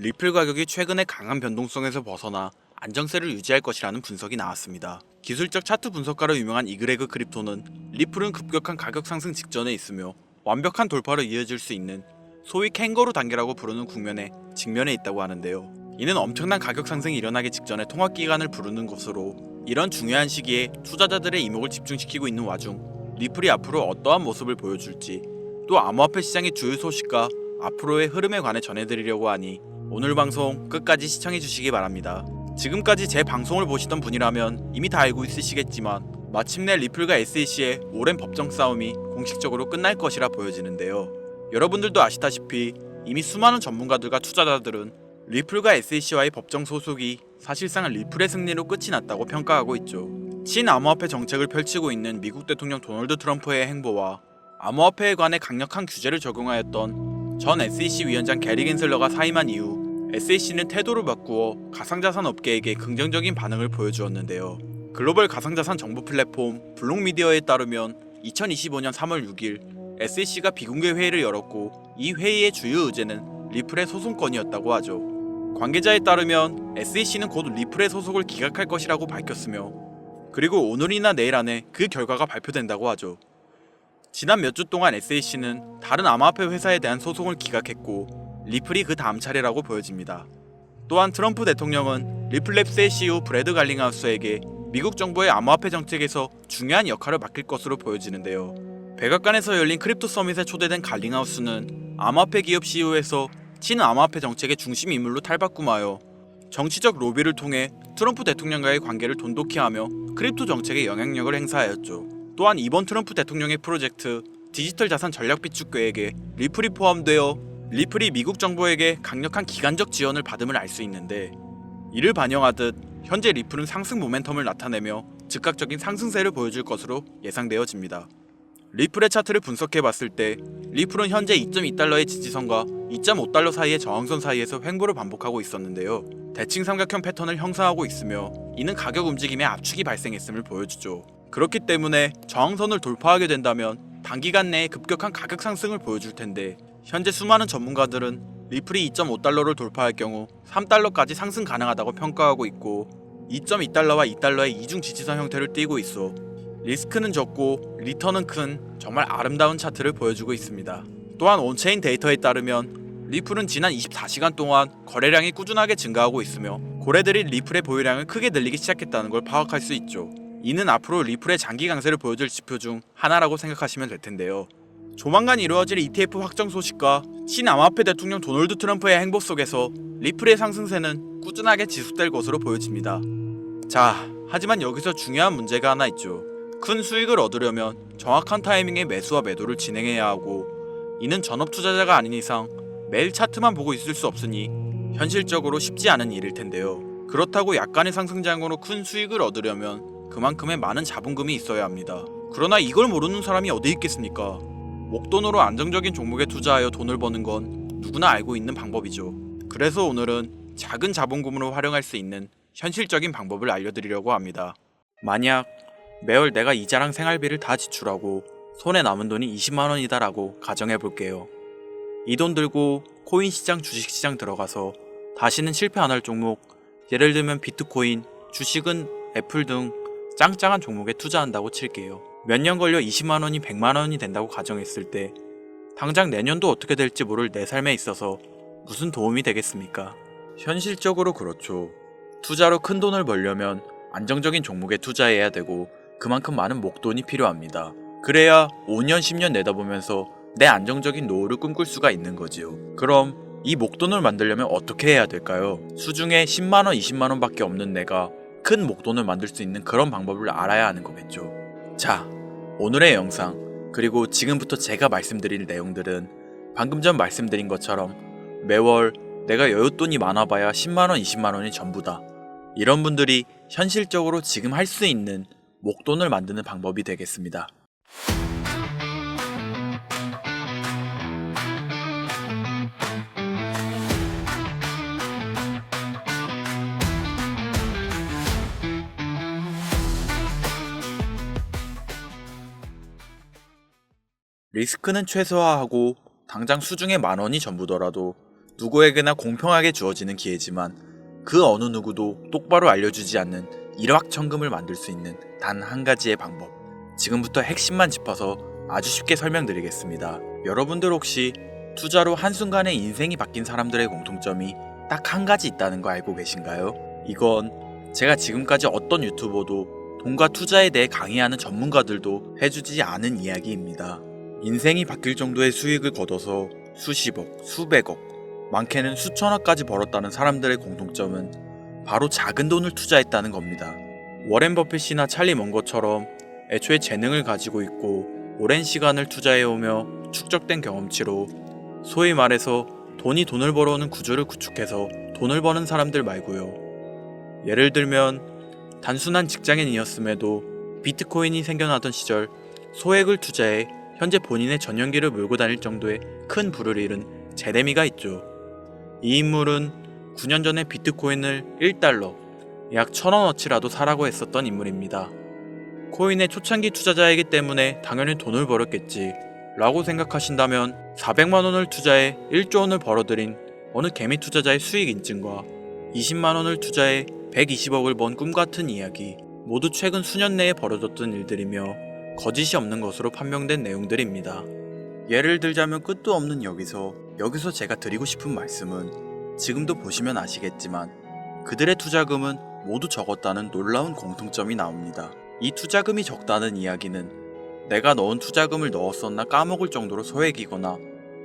리플 가격이 최근에 강한 변동성에서 벗어나 안정세를 유지할 것이라는 분석이 나왔습니다. 기술적 차트 분석가로 유명한 이그레그 크립토는 리플은 급격한 가격 상승 직전에 있으며 완벽한 돌파로 이어질 수 있는 소위 캥거루 단계라고 부르는 국면에 직면해 있다고 하는데요. 이는 엄청난 가격 상승이 일어나기 직전에 통화 기간을 부르는 것으로 이런 중요한 시기에 투자자들의 이목을 집중시키고 있는 와중 리플이 앞으로 어떠한 모습을 보여줄지 또 암호화폐 시장의 주요 소식과 앞으로의 흐름에 관해 전해드리려고 하니 오늘 방송 끝까지 시청해 주시기 바랍니다. 지금까지 제 방송을 보시던 분이라면 이미 다 알고 있으시겠지만 마침내 리플과 SEC의 오랜 법정 싸움이 공식적으로 끝날 것이라 보여지는데요. 여러분들도 아시다시피 이미 수많은 전문가들과 투자자들은 리플과 SEC와의 법정 소속이 사실상 리플의 승리로 끝이 났다고 평가하고 있죠. 친암호화폐 정책을 펼치고 있는 미국 대통령 도널드 트럼프의 행보와 암호화폐에 관해 강력한 규제를 적용하였던 전 SEC 위원장 게리 겐슬러가 사임한 이후 SEC는 태도를 바꾸어 가상자산 업계에게 긍정적인 반응을 보여주었는데요. 글로벌 가상자산 정보 플랫폼 블록미디어에 따르면 2025년 3월 6일 SEC가 비공개 회의를 열었고 이 회의의 주요 의제는 리플의 소송건이었다고 하죠. 관계자에 따르면 SEC는 곧 리플의 소속을 기각할 것이라고 밝혔으며 그리고 오늘이나 내일 안에 그 결과가 발표된다고 하죠. 지난 몇 주 동안 SAC는 다른 암호화폐 회사에 대한 소송을 기각했고 리플이 그 다음 차례라고 보여집니다. 또한 트럼프 대통령은 리플랩스의 CEO 브래드 갈링하우스에게 미국 정부의 암호화폐 정책에서 중요한 역할을 맡길 것으로 보여지는데요. 백악관에서 열린 크립토 서밋에 초대된 갈링하우스는 암호화폐 기업 CEO에서 친암호화폐 정책의 중심 인물로 탈바꿈하여 정치적 로비를 통해 트럼프 대통령과의 관계를 돈독히 하며 크립토 정책에 영향력을 행사하였죠. 또한 이번 트럼프 대통령의 프로젝트 디지털 자산 전략 비축 계획에 리플이 포함되어 리플이 미국 정부에게 강력한 기간적 지원을 받음을 알 수 있는데 이를 반영하듯 현재 리플은 상승 모멘텀을 나타내며 즉각적인 상승세를 보여줄 것으로 예상되어집니다. 리플의 차트를 분석해 봤을 때 리플은 현재 2.2달러의 지지선과 2.5달러 사이의 저항선 사이에서 횡보를 반복하고 있었는데요. 대칭 삼각형 패턴을 형성하고 있으며 이는 가격 움직임에 압축이 발생했음을 보여주죠. 그렇기 때문에 저항선을 돌파하게 된다면 단기간 내에 급격한 가격 상승을 보여줄 텐데 현재 수많은 전문가들은 리플이 2.5달러를 돌파할 경우 3달러까지 상승 가능하다고 평가하고 있고 2.2달러와 2달러의 이중 지지선 형태를 띠고 있어 리스크는 적고 리턴은 큰 정말 아름다운 차트를 보여주고 있습니다. 또한 온체인 데이터에 따르면 리플은 지난 24시간 동안 거래량이 꾸준하게 증가하고 있으며 고래들이 리플의 보유량을 크게 늘리기 시작했다는 걸 파악할 수 있죠. 이는 앞으로 리플의 장기 강세를 보여줄 지표 중 하나라고 생각하시면 될 텐데요. 조만간 이루어질 ETF 확정 소식과 신암호화폐 대통령 도널드 트럼프의 행보 속에서 리플의 상승세는 꾸준하게 지속될 것으로 보여집니다. 자, 하지만 여기서 중요한 문제가 하나 있죠. 큰 수익을 얻으려면 정확한 타이밍에 매수와 매도를 진행해야 하고 이는 전업 투자자가 아닌 이상 매일 차트만 보고 있을 수 없으니 현실적으로 쉽지 않은 일일 텐데요. 그렇다고 약간의 상승장으로 큰 수익을 얻으려면 그만큼의 많은 자본금이 있어야 합니다. 그러나 이걸 모르는 사람이 어디 있겠습니까? 목돈으로 안정적인 종목에 투자하여 돈을 버는 건 누구나 알고 있는 방법이죠. 그래서 오늘은 작은 자본금으로 활용할 수 있는 현실적인 방법을 알려드리려고 합니다. 만약 매월 내가 이자랑 생활비를 다 지출하고 손에 남은 돈이 20만 원이다라고 가정해 볼게요. 이 돈 들고 코인 시장, 주식 시장 들어가서 다시는 실패 안 할 종목, 예를 들면 비트코인, 주식은 애플 등 짱짱한 종목에 투자한다고 칠게요. 몇 년 걸려 20만 원이 100만 원이 된다고 가정했을 때 당장 내년도 어떻게 될지 모를 내 삶에 있어서 무슨 도움이 되겠습니까? 현실적으로 그렇죠. 투자로 큰 돈을 벌려면 안정적인 종목에 투자해야 되고 그만큼 많은 목돈이 필요합니다. 그래야 5년, 10년 내다보면서 내 안정적인 노후를 꿈꿀 수가 있는 거지요. 그럼 이 목돈을 만들려면 어떻게 해야 될까요? 수중에 10만원, 20만원 밖에 없는 내가 큰 목돈을 만들 수 있는 그런 방법을 알아야 하는 거겠죠. 자, 오늘의 영상, 그리고 지금부터 제가 말씀드릴 내용들은 방금 전 말씀드린 것처럼 매월 내가 여윳돈이 많아봐야 10만원, 20만원이 전부다. 이런 분들이 현실적으로 지금 할 수 있는 목돈을 만드는 방법이 되겠습니다. 리스크는 최소화하고 당장 수중에 만 원이 전부더라도 누구에게나 공평하게 주어지는 기회지만 그 어느 누구도 똑바로 알려주지 않는 일확천금을 만들 수 있는 단 한 가지의 방법. 지금부터 핵심만 짚어서 아주 쉽게 설명드리겠습니다. 여러분들 혹시 투자로 한순간에 인생이 바뀐 사람들의 공통점이 딱 한 가지 있다는 거 알고 계신가요? 이건 제가 지금까지 어떤 유튜버도 돈과 투자에 대해 강의하는 전문가들도 해주지 않은 이야기입니다. 인생이 바뀔 정도의 수익을 거둬서 수십억, 수백억, 많게는 수천억까지 벌었다는 사람들의 공통점은 바로 작은 돈을 투자했다는 겁니다. 워렌 버핏이나 찰리 먼거처럼 애초에 재능을 가지고 있고 오랜 시간을 투자해오며 축적된 경험치로 소위 말해서 돈이 돈을 벌어오는 구조를 구축해서 돈을 버는 사람들 말고요. 예를 들면 단순한 직장인이었음에도 비트코인이 생겨나던 시절 소액을 투자해 현재 본인의 전용기를 몰고 다닐 정도의 큰 부를 잃은 제레미가 있죠. 이 인물은 9년 전에 비트코인을 1달러, 약 1000원어치라도 사라고 했었던 인물입니다. 코인의 초창기 투자자이기 때문에 당연히 돈을 벌었겠지 라고 생각하신다면 400만원을 투자해 1조 원을 벌어들인 어느 개미 투자자의 수익 인증과 20만원을 투자해 120억을 번 꿈같은 이야기 모두 최근 수년 내에 벌어졌던 일들이며 거짓이 없는 것으로 판명된 내용들입니다. 예를 들자면 끝도 없는 여기서 여기서 제가 드리고 싶은 말씀은 지금도 보시면 아시겠지만 그들의 투자금은 모두 적었다는 놀라운 공통점이 나옵니다. 이 투자금이 적다는 이야기는 내가 넣은 투자금을 넣었었나 까먹을 정도로 소액이거나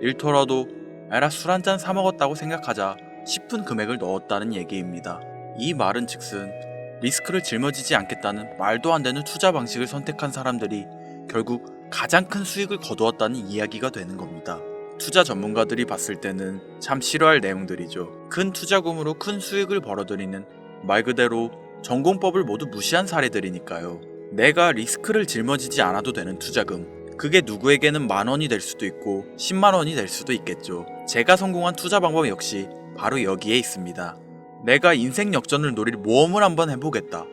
일터라도 에라 술 한 잔 사먹었다고 생각하자 싶은 금액을 넣었다는 얘기입니다. 이 말은 즉슨 리스크를 짊어지지 않겠다는 말도 안 되는 투자 방식을 선택한 사람들이 결국 가장 큰 수익을 거두었다는 이야기가 되는 겁니다. 투자 전문가들이 봤을 때는 참 싫어할 내용들이죠. 큰 투자금으로 큰 수익을 벌어들이는 말 그대로 전공법을 모두 무시한 사례들이니까요. 내가 리스크를 짊어지지 않아도 되는 투자금. 그게 누구에게는 만 원이 될 수도 있고 10만 원이 될 수도 있겠죠. 제가 성공한 투자 방법 역시 바로 여기에 있습니다. 내가 인생 역전을 노릴 모험을 한번 해보겠다.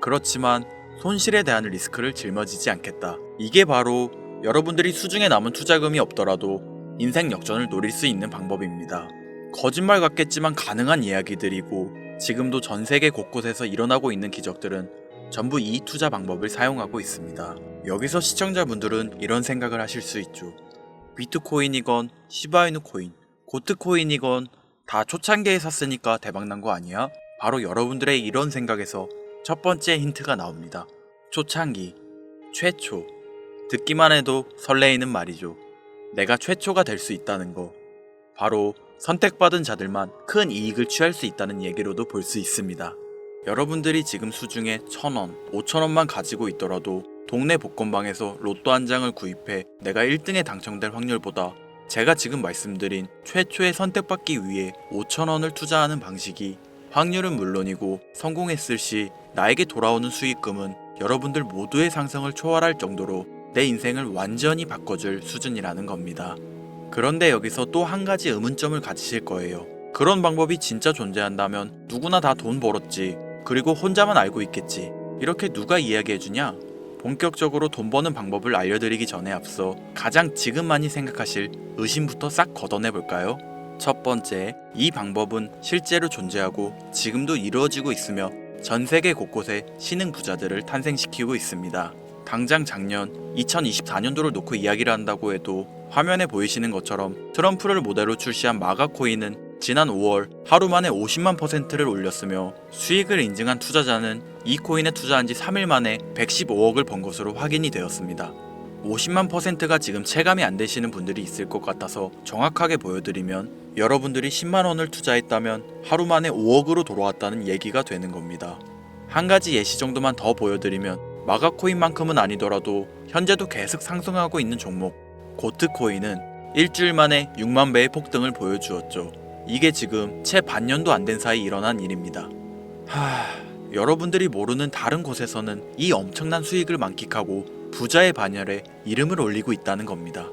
그렇지만 손실에 대한 리스크를 짊어지지 않겠다. 이게 바로 여러분들이 수중에 남은 투자금이 없더라도 인생 역전을 노릴 수 있는 방법입니다. 거짓말 같겠지만 가능한 이야기들이고 지금도 전 세계 곳곳에서 일어나고 있는 기적들은 전부 이 투자 방법을 사용하고 있습니다. 여기서 시청자분들은 이런 생각을 하실 수 있죠. 비트코인이건 시바이누 코인, 고트코인이건 다 초창기에 샀으니까 대박난 거 아니야? 바로 여러분들의 이런 생각에서 첫 번째 힌트가 나옵니다. 초창기, 최초. 듣기만 해도 설레이는 말이죠. 내가 최초가 될 수 있다는 거. 바로 선택받은 자들만 큰 이익을 취할 수 있다는 얘기로도 볼 수 있습니다. 여러분들이 지금 수중에 천원, 오천원만 가지고 있더라도 동네 복권방에서 로또 한 장을 구입해 내가 1등에 당첨될 확률보다 제가 지금 말씀드린 최초의 선택받기 위해 5천원을 투자하는 방식이 확률은 물론이고 성공했을 시 나에게 돌아오는 수익금은 여러분들 모두의 상승을 초월할 정도로 내 인생을 완전히 바꿔줄 수준이라는 겁니다. 그런데 여기서 또 한 가지 의문점을 가지실 거예요. 그런 방법이 진짜 존재한다면 누구나 다 돈 벌었지. 그리고 혼자만 알고 있겠지. 이렇게 누가 이야기해주냐? 본격적으로 돈 버는 방법을 알려드리기 전에 앞서 가장 지금 많이 생각하실 의심부터 싹 걷어내 볼까요? 첫 번째, 이 방법은 실제로 존재하고 지금도 이루어지고 있으며 전 세계 곳곳에 신흥 부자들을 탄생시키고 있습니다. 당장 작년 2024년도를 놓고 이야기를 한다고 해도 화면에 보이시는 것처럼 트럼프를 모델로 출시한 마가 코인은 지난 5월 하루 만에 50만 퍼센트를 올렸으며 수익을 인증한 투자자는 이 코인에 투자한 지 3일 만에 115억을 번 것으로 확인이 되었습니다. 50만 퍼센트가 지금 체감이 안 되시는 분들이 있을 것 같아서 정확하게 보여드리면 여러분들이 10만 원을 투자했다면 하루 만에 5억으로 돌아왔다는 얘기가 되는 겁니다. 한 가지 예시 정도만 더 보여드리면 마가코인만큼은 아니더라도 현재도 계속 상승하고 있는 종목 고트코인은 일주일 만에 6만 배의 폭등을 보여주었죠. 이게 지금 채 반년도 안 된 사이 일어난 일입니다. 하, 여러분들이 모르는 다른 곳에서는 이 엄청난 수익을 만끽하고 부자의 반열에 이름을 올리고 있다는 겁니다.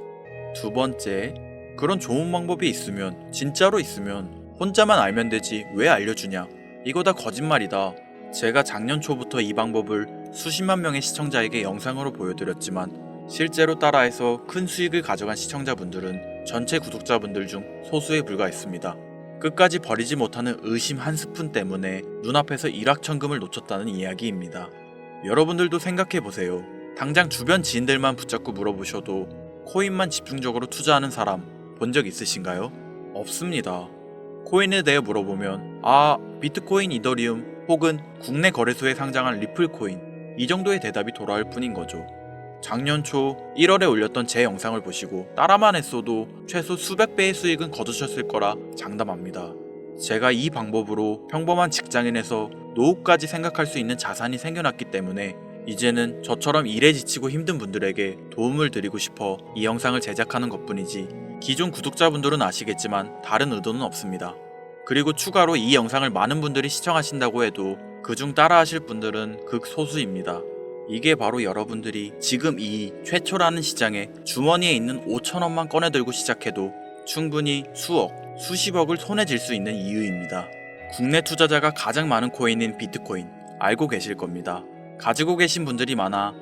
두 번째, 그런 좋은 방법이 있으면 진짜로 있으면 혼자만 알면 되지 왜 알려주냐? 이거 다 거짓말이다. 제가 작년 초부터 이 방법을 수십만 명의 시청자에게 영상으로 보여드렸지만 실제로 따라해서 큰 수익을 가져간 시청자분들은 전체 구독자분들 중 소수에 불과했습니다. 끝까지 버리지 못하는 의심 한 스푼 때문에 눈앞에서 일확천금을 놓쳤다는 이야기입니다. 여러분들도 생각해 보세요. 당장 주변 지인들만 붙잡고 물어보셔도 코인만 집중적으로 투자하는 사람 본 적 있으신가요? 없습니다. 코인에 대해 물어보면 아 비트코인 이더리움 혹은 국내 거래소에 상장한 리플코인 이 정도의 대답이 돌아올 뿐인 거죠. 작년 초 1월에 올렸던 제 영상을 보시고 따라만 했어도 최소 수백 배의 수익은 거두셨을 거라 장담합니다. 제가 이 방법으로 평범한 직장인에서 노후까지 생각할 수 있는 자산이 생겨났기 때문에 이제는 저처럼 일에 지치고 힘든 분들에게 도움을 드리고 싶어 이 영상을 제작하는 것 뿐이지 기존 구독자분들은 아시겠지만 다른 의도는 없습니다. 그리고 추가로 이 영상을 많은 분들이 시청하신다고 해도 그중 따라하실 분들은 극소수입니다. 이게 바로 여러분들이 지금 이 최초라는 시장에 주머니에 있는 5천원만 꺼내들고 시작해도 충분히 수억, 수십억을 손에 쥘수 있는 이유입니다. 국내 투자자가 가장 많은 코인인 비트코인 알고 계실 겁니다. 가지고 계신 분들이 많아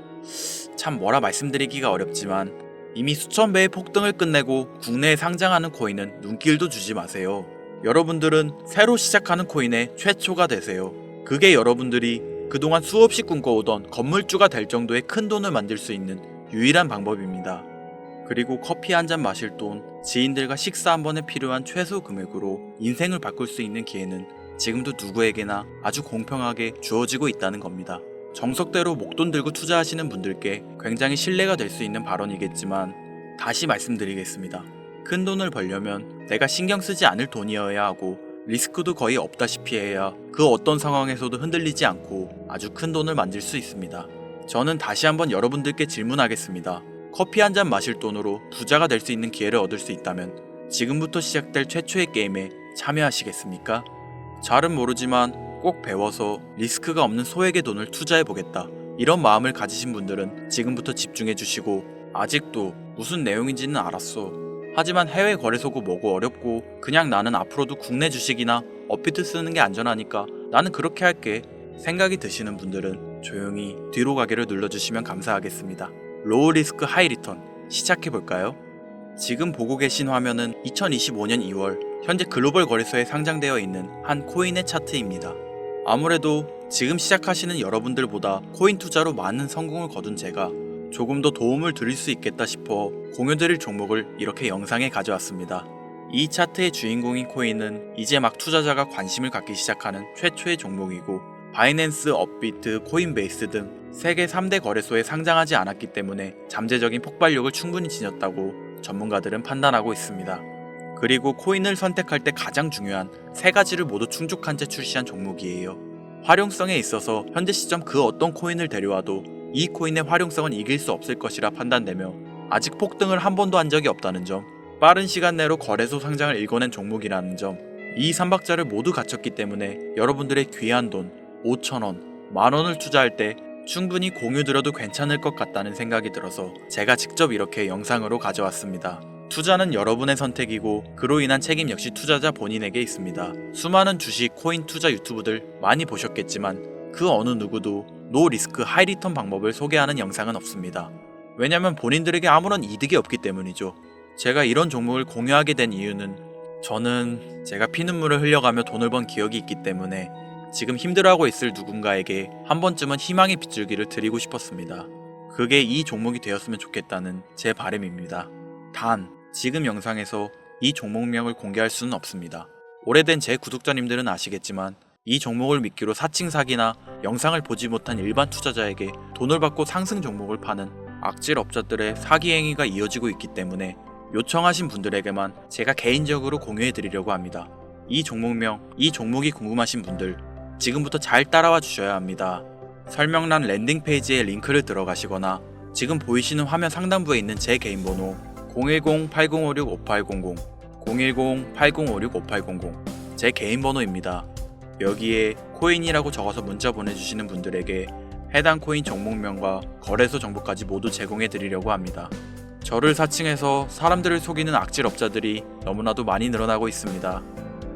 참 뭐라 말씀드리기가 어렵지만 이미 수천 배의 폭등을 끝내고 국내에 상장하는 코인은 눈길도 주지 마세요. 여러분들은 새로 시작하는 코인의 최초가 되세요. 그게 여러분들이 그동안 수없이 꿈꿔오던 건물주가 될 정도의 큰 돈을 만들 수 있는 유일한 방법입니다. 그리고 커피 한 잔 마실 돈, 지인들과 식사 한 번에 필요한 최소 금액으로 인생을 바꿀 수 있는 기회는 지금도 누구에게나 아주 공평하게 주어지고 있다는 겁니다. 정석대로 목돈 들고 투자하시는 분들께 굉장히 신뢰가 될 수 있는 발언이겠지만 다시 말씀드리겠습니다. 큰 돈을 벌려면 내가 신경 쓰지 않을 돈이어야 하고 리스크도 거의 없다시피 해야 그 어떤 상황에서도 흔들리지 않고 아주 큰 돈을 만들 수 있습니다. 저는 다시 한번 여러분들께 질문하겠습니다. 커피 한 잔 마실 돈으로 부자가 될 수 있는 기회를 얻을 수 있다면 지금부터 시작될 최초의 게임에 참여하시겠습니까? 잘은 모르지만 꼭 배워서 리스크가 없는 소액의 돈을 투자해 보겠다. 이런 마음을 가지신 분들은 지금부터 집중해 주시고 아직도 무슨 내용인지는 알았어. 하지만 해외 거래소고 뭐고 어렵고 그냥 나는 앞으로도 국내 주식이나 업비트 쓰는 게 안전하니까 나는 그렇게 할게. 생각이 드시는 분들은 조용히 뒤로 가기를 눌러주시면 감사하겠습니다. 로우 리스크 하이 리턴 시작해 볼까요? 지금 보고 계신 화면은 2025년 2월 현재 글로벌 거래소에 상장되어 있는 한 코인의 차트입니다. 아무래도 지금 시작하시는 여러분들보다 코인 투자로 많은 성공을 거둔 제가 조금 더 도움을 드릴 수 있겠다 싶어 공유드릴 종목을 이렇게 영상에 가져왔습니다. 이 차트의 주인공인 코인은 이제 막 투자자가 관심을 갖기 시작하는 최초의 종목이고 바이낸스, 업비트, 코인베이스 등 세계 3대 거래소에 상장하지 않았기 때문에 잠재적인 폭발력을 충분히 지녔다고 전문가들은 판단하고 있습니다. 그리고 코인을 선택할 때 가장 중요한 세 가지를 모두 충족한 채 출시한 종목이에요. 활용성에 있어서 현재 시점 그 어떤 코인을 데려와도 이 코인의 활용성은 이길 수 없을 것이라 판단되며 아직 폭등을 한 번도 한 적이 없다는 점, 빠른 시간 내로 거래소 상장을 일궈낸 종목이라는 점, 이 삼박자를 모두 갖췄기 때문에 여러분들의 귀한 돈 5천원, 만원을 투자할 때 충분히 공유 드려도 괜찮을 것 같다는 생각이 들어서 제가 직접 이렇게 영상으로 가져왔습니다. 투자는 여러분의 선택이고 그로 인한 책임 역시 투자자 본인에게 있습니다. 수많은 주식, 코인 투자 유튜브들 많이 보셨겠지만 그 어느 누구도 노 리스크 하이 리턴 방법을 소개하는 영상은 없습니다. 왜냐면 본인들에게 아무런 이득이 없기 때문이죠. 제가 이런 종목을 공유하게 된 이유는 저는 제가 피눈물을 흘려가며 돈을 번 기억이 있기 때문에 지금 힘들어하고 있을 누군가에게 한 번쯤은 희망의 빗줄기를 드리고 싶었습니다. 그게 이 종목이 되었으면 좋겠다는 제 바람입니다. 단, 지금 영상에서 이 종목명을 공개할 수는 없습니다. 오래된 제 구독자님들은 아시겠지만 이 종목을 미끼로 사칭 사기나 영상을 보지 못한 일반 투자자에게 돈을 받고 상승 종목을 파는 악질 업자들의 사기 행위가 이어지고 있기 때문에 요청하신 분들에게만 제가 개인적으로 공유해 드리려고 합니다. 이 종목명, 이 종목이 궁금하신 분들 지금부터 잘 따라와 주셔야 합니다. 설명란 랜딩 페이지에 링크를 들어가시거나 지금 보이시는 화면 상단부에 있는 제 개인 번호 010-8056-5800 010-8056-5800제 개인 번호입니다. 여기에 코인이라고 적어서 문자 보내주시는 분들에게 해당 코인 종목명과 거래소 정보까지 모두 제공해 드리려고 합니다. 저를 사칭해서 사람들을 속이는 악질 업자들이 너무나도 많이 늘어나고 있습니다.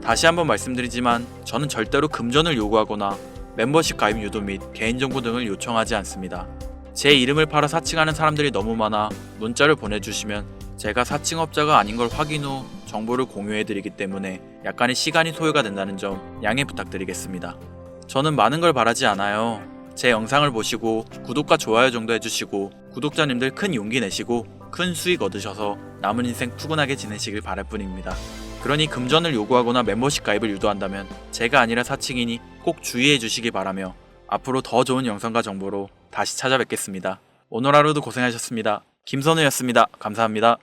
다시 한번 말씀드리지만 저는 절대로 금전을 요구하거나 멤버십 가입 유도 및 개인정보 등을 요청하지 않습니다. 제 이름을 팔아 사칭하는 사람들이 너무 많아 문자를 보내주시면 제가 사칭업자가 아닌 걸 확인 후 정보를 공유해드리기 때문에 약간의 시간이 소요가 된다는 점 양해 부탁드리겠습니다. 저는 많은 걸 바라지 않아요. 제 영상을 보시고 구독과 좋아요 정도 해주시고 구독자님들 큰 용기 내시고 큰 수익 얻으셔서 남은 인생 푸근하게 지내시길 바랄 뿐입니다. 그러니 금전을 요구하거나 멤버십 가입을 유도한다면 제가 아니라 사칭이니 꼭 주의해 주시기 바라며 앞으로 더 좋은 영상과 정보로 다시 찾아뵙겠습니다. 오늘 하루도 고생하셨습니다. 김선우였습니다. 감사합니다.